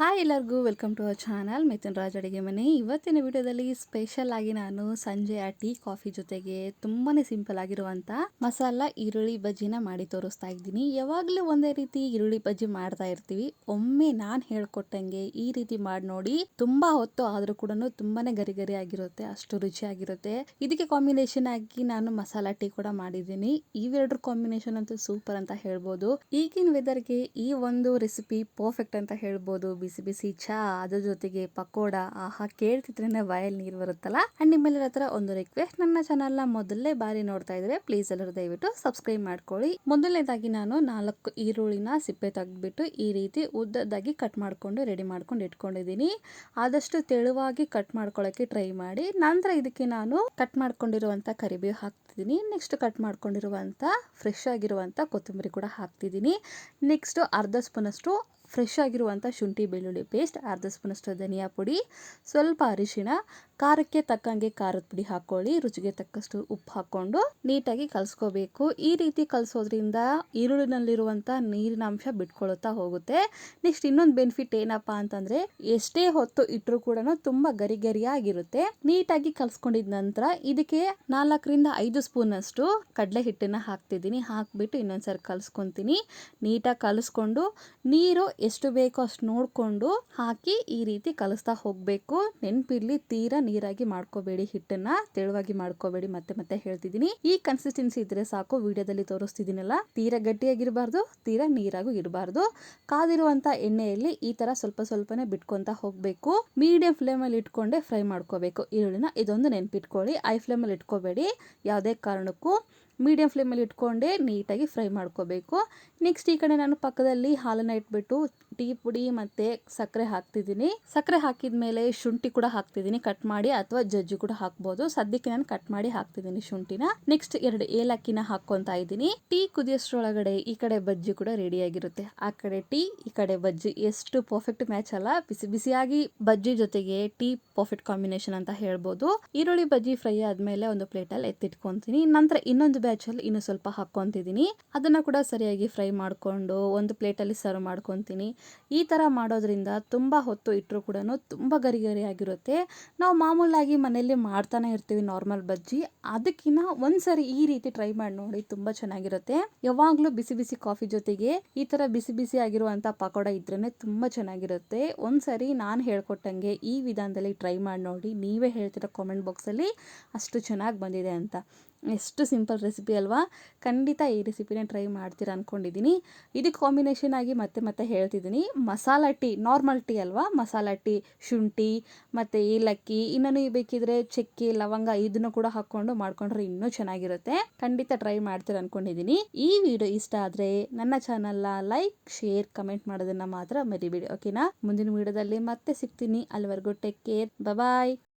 Hi ಎಲ್ಲರಿಗೂ, welcome to our channel Mithun Raj ಅಡುಗೆ ಮನೆ. ಇವತ್ತಿನ ವಿಡಿಯೋದಲ್ಲಿ ಸ್ಪೆಷಲ್ ಆಗಿ ನಾನು ಸಂಜೆಯ ಟೀ, ಕಾಫಿ ಜೊತೆಗೆ ತುಂಬಾನೇ ಸಿಂಪಲ್ ಆಗಿರುವಂತ ಮಸಾಲ ಈರುಳ್ಳಿ ಬಜ್ಜಿನ ಮಾಡಿ ತೋರಿಸ್ತಾ ಇದ್ದೀನಿ. ಯಾವಾಗಲೂ ಒಂದೇ ರೀತಿ ಈರುಳ್ಳಿ ಬಜ್ಜಿ ಮಾಡ್ತಾ ಇರ್ತೀವಿ. ಒಮ್ಮೆ ನಾನು ಹೇಳ್ಕೊಟ್ಟಂಗೆ ಈ ರೀತಿ ಮಾಡಿ ನೋಡಿ ತುಂಬಾ ಹೊತ್ತು ಆದ್ರೂ ಕೂಡ ತುಂಬಾನೇ ಗರಿ ಗರಿ ಆಗಿರುತ್ತೆ, ಅಷ್ಟು ರುಚಿಯಾಗಿರುತ್ತೆ ಇದಕ್ಕೆ ಕಾಂಬಿನೇಷನ್ ಆಗಿ ನಾನು ಮಸಾಲ ಟೀ ಕೂಡ ಮಾಡಿದ್ದೀನಿ. ಇವೆರಡರ ಕಾಂಬಿನೇಷನ್ ಅಂತೂ ಸೂಪರ್ ಅಂತ ಹೇಳ್ಬೋದು. ಈಗಿನ ವೆದರ್ಗೆ ಈ ಒಂದು ರೆಸಿಪಿ ಪರ್ಫೆಕ್ಟ್ ಅಂತ ಹೇಳ್ಬೋದು. ಬಿಸಿ ಬಿಸಿ ಚಹಾ ಅದ್ರ ಜೊತೆಗೆ ಪಕೋಡ, ಆಹಾ, ಕೇಳ್ತಿದ್ರೇನೆ ಬಾಯಲ್ಲಿ ನೀರು ಬರುತ್ತಲ್ಲ? ಅಂಡ್ ನಿಮ್ಮೆಲ್ಲರ ಹತ್ರ ಒಂದು ರಿಕ್ವೆಸ್ಟ್ ನನ್ನ ಚಾನಲ್ನ ಮೊದಲನೇ ಬಾರಿ ನೋಡ್ತಾ ಇದ್ರೆ ಪ್ಲೀಸ್ ಎಲ್ಲರೂ ದಯವಿಟ್ಟು ಸಬ್ಸ್ಕ್ರೈಬ್ ಮಾಡ್ಕೊಳ್ಳಿ. ಮೊದಲನೇದಾಗಿ ನಾನು ನಾಲ್ಕು ಈರುಳ್ಳಿನ ಸಿಪ್ಪೆ ತೆಗೆದ್ಬಿಟ್ಟು ಈ ರೀತಿ ಉದ್ದದಾಗಿ ಕಟ್ ಮಾಡ್ಕೊಂಡು ರೆಡಿ ಮಾಡ್ಕೊಂಡು ಇಟ್ಕೊಂಡಿದ್ದೀನಿ. ಆದಷ್ಟು ತೆಳುವಾಗಿ ಕಟ್ ಮಾಡ್ಕೊಳ್ಳೋಕೆ ಟ್ರೈ ಮಾಡಿ. ನಂತರ ಇದಕ್ಕೆ ನಾನು ಕಟ್ ಮಾಡ್ಕೊಂಡಿರುವಂತ ಕರಿಬೇವು ಹಾಕ್ತಿದ್ದೀನಿ. ನೆಕ್ಸ್ಟ್ ಕಟ್ ಮಾಡ್ಕೊಂಡಿರುವಂತ ಫ್ರೆಶ್ ಆಗಿರುವಂತ ಕೊತ್ತಂಬರಿ ಕೂಡ ಹಾಕ್ತಿದ್ದೀನಿ. ನೆಕ್ಸ್ಟ್ ಅರ್ಧ ಸ್ಪೂನ್ ಅಷ್ಟು ಫ್ರೆಶ್ ಆಗಿರುವಂಥ ಶುಂಠಿ ಬೆಳ್ಳುಳ್ಳಿ ಪೇಸ್ಟ್ ಅರ್ಧ ಸ್ಪೂನಷ್ಟು ಧನಿಯಾ ಪುಡಿ ಸ್ವಲ್ಪ ಅರಿಶಿಣ ಖಾರಕ್ಕೆ ತಕ್ಕಂಗೆ ಖಾರದ ಪುಡಿ ಹಾಕೊಳ್ಳಿ, ರುಚಿಗೆ ತಕ್ಕಷ್ಟು ಉಪ್ಪು ಹಾಕೊಂಡು ನೀಟಾಗಿ ಕಲಸ್ಕೋಬೇಕು. ಈ ರೀತಿ ಕಲಸೋದ್ರಿಂದ ಈರುಳ್ಳಿನಲ್ಲಿರುವಂಥ ನೀರಿನ ಅಂಶ ಬಿಟ್ಕೊಳ್ತಾ ಹೋಗುತ್ತೆ. ನೆಕ್ಸ್ಟ್ ಇನ್ನೊಂದು ಬೆನಿಫಿಟ್ ಏನಪ್ಪಾ ಅಂತಂದ್ರೆ, ಎಷ್ಟೇ ಹೊತ್ತು ಇಟ್ಟರು ಕೂಡ ತುಂಬಾ ಗರಿ ಗರಿಯಾಗಿರುತ್ತೆ ನೀಟಾಗಿ ಕಲ್ಸ್ಕೊಂಡಿದ ನಂತರ ಇದಕ್ಕೆ ನಾಲ್ಕರಿಂದ ಐದು ಸ್ಪೂನ್ ಅಷ್ಟು ಕಡಲೆ ಹಿಟ್ಟನ್ನ ಹಾಕ್ತಿದ್ದೀನಿ. ಹಾಕ್ಬಿಟ್ಟು ಇನ್ನೊಂದ್ಸರಿ ಕಲ್ಸ್ಕೊಂತೀನಿ. ನೀಟಾಗಿ ಕಲಸ್ಕೊಂಡು ನೀರು ಎಷ್ಟು ಬೇಕೋ ಅಷ್ಟು ನೋಡಿಕೊಂಡು ಹಾಕಿ ಈ ರೀತಿ ಕಲಿಸ್ತಾ ಹೋಗಬೇಕು. ನೆನಪಿರ್ಲಿ, ತೀರಾ ನೀರಾಗಿ ಮಾಡ್ಕೋಬೇಡಿ, ಹಿಟ್ಟನ್ನ ತೆಳುವಾಗಿ ಮಾಡ್ಕೋಬೇಡಿ, ಮತ್ತೆ ಮತ್ತೆ ಹೇಳ್ತಿದ್ದೀನಿ. ಈ ಕನ್ಸಿಸ್ಟೆನ್ಸಿ ಇದ್ರೆ ಸಾಕು, ವಿಡಿಯೋದಲ್ಲಿ ತೋರಿಸ್ತಿದ್ದೀನಲ್ಲ, ತೀರಾ ಗಟ್ಟಿಯಾಗಿರಬಾರ್ದು, ತೀರಾ ನೀರಾಗೂ ಇರಬಾರ್ದು. ಕಾದಿರುವಂತ ಎಣ್ಣೆಯಲ್ಲಿ ಈ ತರ ಸ್ವಲ್ಪ ಸ್ವಲ್ಪನೇ ಬಿಟ್ಕೊಂತ ಹೋಗಬೇಕು. ಮೀಡಿಯಂ ಫ್ಲೇಮ್ ಅಲ್ಲಿ ಇಟ್ಕೊಂಡೆ ಫ್ರೈ ಮಾಡ್ಕೋಬೇಕು. ಈರುಳ್ಳಿನ ಇದೊಂದು ನೆನ್ಪಿಟ್ಕೊಳ್ಳಿ. ಐ ಫ್ಲೇಮಲ್ಲಿ ಇಟ್ಕೋಬೇಡಿ, ಯಾವುದೇ ಕಾರಣಕ್ಕೂ. ಮೀಡಿಯಂ ಫ್ಲೇಮಲ್ಲಿ ಇಟ್ಕೊಂಡೆ ನೀಟಾಗಿ ಫ್ರೈ ಮಾಡ್ಕೋಬೇಕು. ನೆಕ್ಸ್ಟ್ ಈ ಕಡೆ ನಾನು ಪಕ್ಕದಲ್ಲಿ ಹಾಲನ್ನು ಇಟ್ಬಿಟ್ಟು ಟೀ ಪುಡಿ ಮತ್ತು ಸಕ್ಕರೆ ಹಾಕ್ತಿದ್ದೀನಿ. ಸಕ್ಕರೆ ಹಾಕಿದ ಮೇಲೆ ಶುಂಠಿ ಕೂಡ ಹಾಕ್ತಿದ್ದೀನಿ ಕಟ್ ಮಾಡಿ ಅಥವಾ ಜಜ್ಜಿ ಕೂಡ ಹಾಕ್ಬೋದು. ಸದ್ಯಕ್ಕೆ ನಾನು ಕಟ್ ಮಾಡಿ ಹಾಕ್ತಿದ್ದೀನಿ ಶುಂಠಿನ. ನೆಕ್ಸ್ಟ್ ಎರಡು ಏಲಕ್ಕಿನ ಹಾಕ್ಕೊಂತ ಇದ್ದೀನಿ. ಟೀ ಕುದಿಯೋಷ್ಟ್ರೊಳಗಡೆ ಈ ಕಡೆ ಬಜ್ಜಿ ಕೂಡ ರೆಡಿ ಆಗಿರುತ್ತೆ ಆ ಕಡೆ ಟೀ, ಈ ಕಡೆ ಬಜ್ಜಿ. ಎಷ್ಟು ಪರ್ಫೆಕ್ಟ್ ಮ್ಯಾಚ್ ಅಲ್ಲ. ಬಿಸಿ ಬಿಸಿಯಾಗಿ ಬಜ್ಜಿ ಜೊತೆಗೆ ಟೀ ಪರ್ಫೆಕ್ಟ್ ಕಾಂಬಿನೇಷನ್ ಅಂತ ಹೇಳ್ಬೋದು. ಈರುಳ್ಳಿ ಬಜ್ಜಿ ಫ್ರೈ ಆದ್ಮೇಲೆ ಒಂದು ಪ್ಲೇಟಲ್ಲಿ ಎತ್ತಿಟ್ಕೊಂತೀನಿ. ನಂತರ ಇನ್ನೊಂದು ಬ್ಯಾಚಲ್ಲಿ ಇನ್ನು ಸ್ವಲ್ಪ ಹಾಕ್ಕೊಂತಿದ್ದೀನಿ. ಅದನ್ನ ಕೂಡ ಸರಿಯಾಗಿ ಫ್ರೈ ಮಾಡಿಕೊಂಡು ಒಂದು ಪ್ಲೇಟಲ್ಲಿ ಸರ್ವ್ ಮಾಡ್ಕೊತೀನಿ. ಈ ಥರ ಮಾಡೋದ್ರಿಂದ ತುಂಬ ಹೊತ್ತು ಇಟ್ಟರೂ ಕೂಡ ತುಂಬ ಗರಿ ಗರಿ ಆಗಿರುತ್ತೆ. ನಾವು ಮಾಮೂಲಾಗಿ ಮನೆಯಲ್ಲಿ ಮಾಡ್ತಾನೆ ಇರ್ತೀವಿ ನಾರ್ಮಲ್ ಬಜ್ಜಿ. ಅದಕ್ಕಿಂತ ಒಂದ್ಸರಿ ಈ ರೀತಿ ಟ್ರೈ ಮಾಡಿ ನೋಡಿ ತುಂಬ ಚೆನ್ನಾಗಿರುತ್ತೆ. ಯಾವಾಗಲೂ ಬಿಸಿ ಬಿಸಿ ಕಾಫಿ ಜೊತೆಗೆ ಈ ಥರ ಬಿಸಿ ಬಿಸಿ ಆಗಿರುವಂಥ ಪಕೋಡ ಇದ್ರೇ ತುಂಬ ಚೆನ್ನಾಗಿರುತ್ತೆ. ಒಂದ್ಸರಿ ನಾನು ಹೇಳ್ಕೊಟ್ಟಂಗೆ ಈ ವಿಧಾನದಲ್ಲಿ ಟ್ರೈ ಮಾಡಿ ನೋಡಿ. ನೀವೇ ಹೇಳ್ತಿರೋ ಕಾಮೆಂಟ್ ಬಾಕ್ಸಲ್ಲಿ ಅಷ್ಟು ಚೆನ್ನಾಗಿ ಬಂದಿದೆ ಅಂತ. ಎಷ್ಟು ಸಿಂಪಲ್ ರೆಸಿಪಿ ಅಲ್ವಾ? ಖಂಡಿತ ಈ ರೆಸಿಪಿನೇ ಟ್ರೈ ಮಾಡ್ತೀರಾ ಅಂದ್ಕೊಂಡಿದ್ದೀನಿ ಇದಕ್ಕೆ ಕಾಂಬಿನೇಷನ್ ಆಗಿ ಮತ್ತೆ ಮತ್ತೆ ಹೇಳ್ತಿದ್ದೀನಿ ಮಸಾಲ ಟೀ, ನಾರ್ಮಲ್ ಟೀ ಅಲ್ವಾ? ಮಸಾಲ ಟೀ, ಶುಂಠಿ, ಮತ್ತು ಏಲಕ್ಕಿ, ಇನ್ನೂ ಬೇಕಿದ್ರೆ ಚಕ್ಕೆ, ಲವಂಗ ಇದನ್ನು ಕೂಡ ಹಾಕ್ಕೊಂಡು ಮಾಡ್ಕೊಂಡ್ರೆ ಇನ್ನೂ ಚೆನ್ನಾಗಿರುತ್ತೆ. ಖಂಡಿತ ಟ್ರೈ ಮಾಡ್ತೀರಾ ಅಂದ್ಕೊಂಡಿದ್ದೀನಿ ಈ ವಿಡಿಯೋ ಇಷ್ಟ ಆದರೆ ನನ್ನ ಚಾನಲ್ನ ಲೈಕ್, ಶೇರ್, ಕಮೆಂಟ್ ಮಾಡೋದನ್ನು ಮಾತ್ರ ಮರಿಬೇಡಿ, ಓಕೆನಾ? ಮುಂದಿನ ವಿಡಿಯೋದಲ್ಲಿ ಮತ್ತೆ ಸಿಗ್ತೀನಿ. ಅಲ್ಲಿವರೆಗೂ ಟೇಕ್ ಕೇರ್. ಬಾಯ್